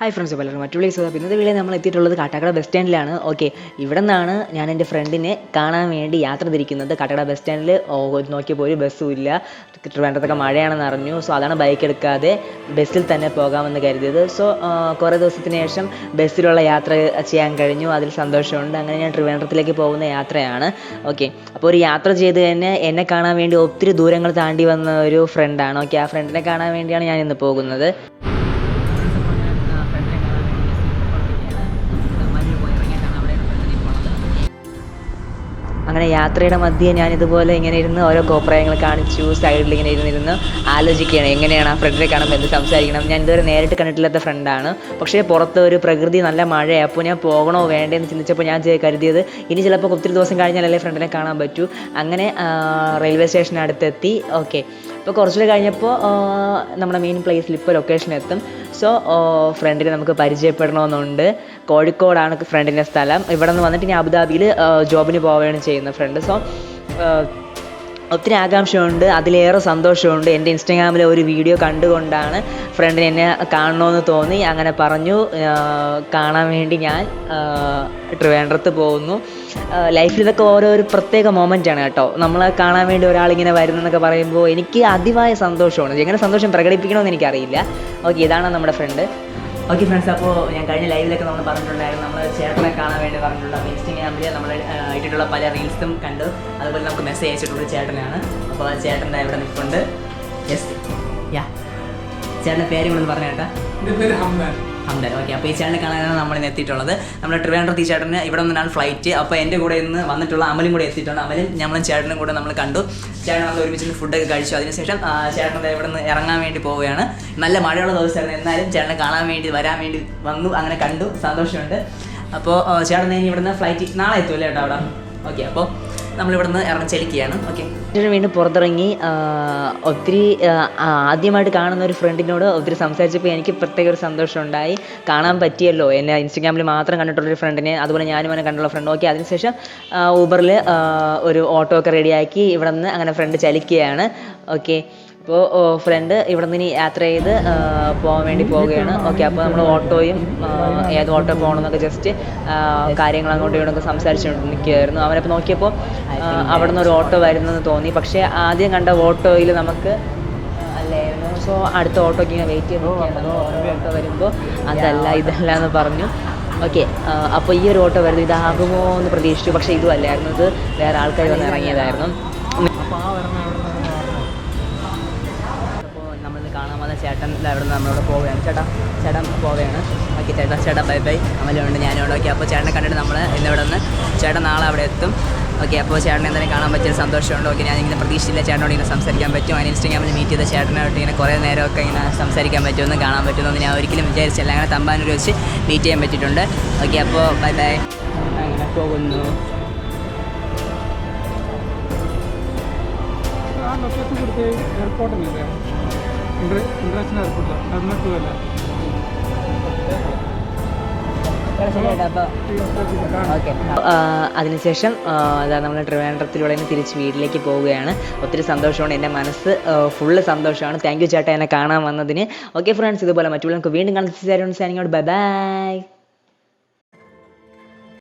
Hi friends പലരും മറ്റു place ഇന്നത്തെ വീഡിയോ നമ്മൾ എത്തിയിട്ടുള്ളത് കാട്ടാക്കട ബസ് സ്റ്റാൻഡിലാണ് ഓക്കെ ഇവിടെ നിന്നാണ് ഞാൻ എന്റെ ഫ്രണ്ടിനെ കാണാൻ വേണ്ടി യാത്ര തിരിക്കുന്നത്. കാട്ടാക്കട ബസ് സ്റ്റാൻഡിൽ നോക്കിയപ്പോൾ ഒരു ബസ്സും ഇല്ല. വേണ്ടതൊക്കെ മഴയാണെന്ന് അറിഞ്ഞു. സോ അതാണ് ബൈക്ക് എടുക്കാതെ ബസ്സിൽ തന്നെ പോകാമെന്ന് കരുതിയത്. സോ കുറേ ദിവസത്തിന് ശേഷം ബസ്സിലുള്ള യാത്ര ചെയ്യാൻ കഴിഞ്ഞു. അതിൽ സന്തോഷമുണ്ട്. അങ്ങനെ ഞാൻ ട്രിവാൻഡ്രത്തിലേക്ക് പോകുന്ന യാത്രയാണ്. ഓക്കെ അപ്പോൾ ഒരു യാത്ര ചെയ്ത് തന്നെ എന്നെ കാണാൻ വേണ്ടി ഒത്തിരി ദൂരങ്ങൾ താണ്ടി വന്ന ഒരു ഫ്രണ്ടാണ് ഓക്കെ ആ ഫ്രണ്ടിനെ കാണാൻ വേണ്ടിയാണ് ഞാൻ ഇന്ന് പോകുന്നത്. അങ്ങനെ യാത്രയുടെ മധ്യേ ഞാൻ ഇതുപോലെ ഇങ്ങനെ ഇരുന്ന് ഓരോ കോപ്രായങ്ങൾ കാണിച്ചു സൈഡിൽ ഇങ്ങനെ ഇരുന്നിരുന്ന് ആലോചിക്കുകയാണ്. എങ്ങനെയാണ് ആ ഫ്രണ്ടിനെ കാണുമ്പോൾ എന്ത് സംസാരിക്കണം. ഞാൻ ഇതുവരെ നേരിട്ട് കണ്ടിട്ടില്ലാത്ത ഫ്രണ്ടാണ് പക്ഷേ പുറത്ത് ഒരു പ്രകൃതി നല്ല മഴയാണ് അപ്പോൾ ഞാൻ പോകണോ വേണ്ടേ എന്ന് ചിന്തിച്ചപ്പോൾ ഞാൻ കരുതിയത് ഇനി ചിലപ്പോൾ ഒത്തിരി ദിവസം കഴിഞ്ഞാലല്ലേ ഫ്രണ്ടിനെ കാണാൻ പറ്റൂ. അങ്ങനെ റെയിൽവേ സ്റ്റേഷനടുത്തെത്തി ഓക്കെ അപ്പോൾ കുറച്ച് കഴിഞ്ഞപ്പോൾ നമ്മുടെ മെയിൻ പ്ലേസിൽ ഇപ്പോൾ ലൊക്കേഷൻ എത്തും. സോ ഫ്രണ്ടിനെ നമുക്ക് പരിചയപ്പെടണമെന്നുണ്ട് കോഴിക്കോടാണ് ഫ്രണ്ടിന്റെ സ്ഥലം. ഇവിടെ നിന്ന് വന്നിട്ട് ഞാൻ അബുദാബിയിൽ ജോബിന് പോവുകയാണ് ചെയ്യുന്നത് ഫ്രണ്ട് സോ ഒത്തിരി ആകാംക്ഷയുണ്ട് അതിലേറെ സന്തോഷമുണ്ട്. എന്റെ ഇൻസ്റ്റാഗ്രാമിലെ ഒരു വീഡിയോ കണ്ടുകൊണ്ടാണ് ഫ്രണ്ടിന് എന്നെ കാണണമെന്ന് തോന്നി. അങ്ങനെ പറഞ്ഞു കാണാൻ വേണ്ടി ഞാൻ ട്രിവാൻഡ്രത്ത് പോകുന്നു. ലൈഫിൽ ഇതൊക്കെ ഓരോ ഒരു പ്രത്യേക മൊമെന്റാണ് കേട്ടോ. നമ്മളെ കാണാൻ വേണ്ടി ഒരാളിങ്ങനെ വരുന്നെന്നൊക്കെ പറയുമ്പോൾ എനിക്ക് അതിവായ സന്തോഷമാണ്. എങ്ങനെ സന്തോഷം പ്രകടിപ്പിക്കണമെന്ന് എനിക്കറിയില്ല. ഓക്കെ ഇതാണ് നമ്മുടെ ഫ്രണ്ട്. ഓക്കെ ഫ്രണ്ട്സ് അപ്പോൾ ഞാൻ കഴിഞ്ഞ ലൈവിലൊക്കെ നമ്മൾ പറഞ്ഞിട്ടുണ്ടായിരുന്നു. നമ്മൾ ചേട്ടനെ കാണാൻ പറഞ്ഞിട്ടുള്ള പറഞ്ഞിട്ടുണ്ട് നമ്പറിൽ നമ്മൾ ഇട്ടിട്ടുള്ള പല റീൽസും കണ്ടു. അതുപോലെ നമുക്ക് മെസ്സേജ് അയച്ചിട്ടുള്ള ചേട്ടനാണ്. അപ്പോൾ ആ ചേട്ടന്റെ ഇവിടെ നിൽപ്പുണ്ട്. യെസ് യാ ചേട്ടന്റെ പേര് ഇവിടെ പറഞ്ഞു കേട്ടാ പേര് ഹംദാൻ. ഹംദൻ. ഓക്കെ അപ്പോൾ ഈ ചേട്ടനെ കാണാനാണ് നമ്മൾ ഇന്ന് എത്തിയിട്ടുള്ളത്. നമ്മുടെ ട്രിവാൻഡ്രത്ത് ഈ ചേട്ടന് ഇവിടെ നിന്നാണ് ഫ്ലൈറ്റ് അപ്പോൾ എന്റെ കൂടെ ഇന്ന് വന്നിട്ടുള്ള അമലും കൂടെ എത്തിയിട്ടുണ്ട്. അമലും നമ്മളും ചേട്ടനും കൂടെ നമ്മൾ കണ്ടു. ചേട്ടൻ നമ്മൾ ഒരുമിച്ച് ഫുഡൊക്കെ കഴിച്ചു. അതിനുശേഷം ചേട്ടൻ ഇവിടെ നിന്ന് ഇറങ്ങാൻ വേണ്ടി പോവുകയാണ്. നല്ല മഴയുള്ള ദിവസമായിരുന്നു. എന്നാലും ചേട്ടനെ കാണാൻ വേണ്ടി വരാൻ വേണ്ടി വന്നു അങ്ങനെ കണ്ടു. സന്തോഷമുണ്ട്. അപ്പോൾ ചേട്ടൻ ഇനി ഇവിടുന്ന് ഫ്ലൈറ്റ് നാളെ എത്തുമല്ലേ കേട്ടോ അവിടെ? ഓക്കെ അപ്പോൾ നമ്മളിവിടുന്ന് ഇറങ്ങി ചലിക്കുകയാണ് ഓക്കെ വീണ്ടും പുറത്തിറങ്ങി ഒത്തിരി ആദ്യമായിട്ട് കാണുന്ന ഒരു ഫ്രണ്ടിനോട് ഒത്തിരി സംസാരിച്ചപ്പോൾ എനിക്ക് പ്രത്യേക ഒരു സന്തോഷം ഉണ്ടായി. കാണാൻ പറ്റിയല്ലോ. എന്നെ ഇൻസ്റ്റഗ്രാമിൽ മാത്രം കണ്ടിട്ടുള്ള ഒരു ഫ്രണ്ടിനെ അതുപോലെ ഞാനും അവനെ കണ്ടുള്ള ഫ്രണ്ട് ഓക്കെ അതിനുശേഷം ഊബറിൽ ഒരു ഓട്ടോ ഒക്കെ റെഡിയാക്കി ഇവിടെ നിന്ന് അങ്ങനെ ഫ്രണ്ട് ചലിക്കുകയാണ്. ഓക്കെ അപ്പോൾ ഫ്രണ്ട് ഇവിടെ നിന്ന് ഇനി യാത്ര ചെയ്ത് പോകാൻ വേണ്ടി പോവുകയാണ്. ഓക്കെ അപ്പോൾ നമ്മൾ ഓട്ടോയും ഏത് ഓട്ടോ പോകണമെന്നൊക്കെ ജസ്റ്റ് കാര്യങ്ങൾ അങ്ങോട്ട് ഇവിടെയൊക്കെ സംസാരിച്ചുകൊണ്ട് നിൽക്കുകയായിരുന്നു അവനപ്പോൾ നോക്കിയപ്പോൾ അവിടെ നിന്ന് ഒരു ഓട്ടോ വരുന്നെന്ന് തോന്നി. പക്ഷേ ആദ്യം കണ്ട ഓട്ടോയിൽ നമുക്ക് അല്ലായിരുന്നു സോ അടുത്ത ഓട്ടോയ്ക്ക് ഇങ്ങനെ വെയിറ്റ് ചെയ്ത് ഓട്ടോ വരുമ്പോൾ അതല്ല ഇതല്ല എന്ന് പറഞ്ഞു. ഓക്കെ അപ്പോൾ ഈ ഒരു ഓട്ടോ വരുന്നത് ഇതാകുമോ എന്ന് പ്രതീക്ഷിച്ചു. പക്ഷേ ഇതും അല്ലായിരുന്നു. ഇത് വേറെ ആൾക്കാർ വന്ന് ഇറങ്ങിയതായിരുന്നു. അപ്പോൾ ആ ചേട്ടൻ അവിടെ നിന്ന് നമ്മളോട് പോവുകയാണ്. ചേട്ടാ ചേട്ടൻ പോവുകയാണ്. ഓക്കെ ചേട്ടാ ചേട്ടാ ബൈ ബൈ. അമലുണ്ട് ഞാനിവിടെ ഓക്കെ അപ്പോൾ ചേട്ടനെ കണ്ടിട്ട് നമ്മൾ ഇന്നിവിടെ നിന്ന് ചേട്ടൻ നാളെ അവിടെ എത്തും. ഓക്കെ അപ്പോൾ ചേട്ടനെ എന്തായാലും കാണാൻ പറ്റിയ സന്തോഷമുണ്ട്. ഓക്കെ ഞാനിങ്ങനെ പ്രതീക്ഷിച്ചില്ല ചേട്ടനോട് ഇങ്ങനെ സംസാരിക്കാൻ പറ്റും അതിന് ഇൻസ്റ്റാഗ്രാമിൽ മീറ്റ് ചെയ്ത ചേട്ടനായിട്ട് ഇങ്ങനെ കുറേ നേരമൊക്കെ ഇങ്ങനെ സംസാരിക്കാൻ പറ്റുമെന്ന് കാണാൻ പറ്റുമെന്ന് ഞാൻ ഒരിക്കലും വിചാരിച്ചില്ല. അങ്ങനെ തമ്പാനൂർ വെച്ച് മീറ്റ് ചെയ്യാൻ പറ്റിയിട്ടുണ്ട്. ഓക്കെ അപ്പോൾ ബൈ ബൈ. അങ്ങനെ പോകുന്നു. ആ ഇന്റർനാഷണൽ എയർപോർട്ടിലാണ് അതിനൊക്കെ അല്ല? അതിനുശേഷം നമ്മൾ ട്രിവാൻഡ്രത്തിലൂടെ തന്നെ തിരിച്ച് വീട്ടിലേക്ക് പോവുകയാണ്. ഒത്തിരി സന്തോഷമാണ്. എന്റെ മനസ്സ് ഫുള്ള് സന്തോഷമാണ്. താങ്ക് യു ചേട്ടാ എന്നെ കാണാൻ വന്നതിന്. ഓക്കെ ഫ്രണ്ട്സ് ഇതുപോലെ മറ്റുള്ളവർക്ക് വീണ്ടും കാണാൻ ബൈ ബൈ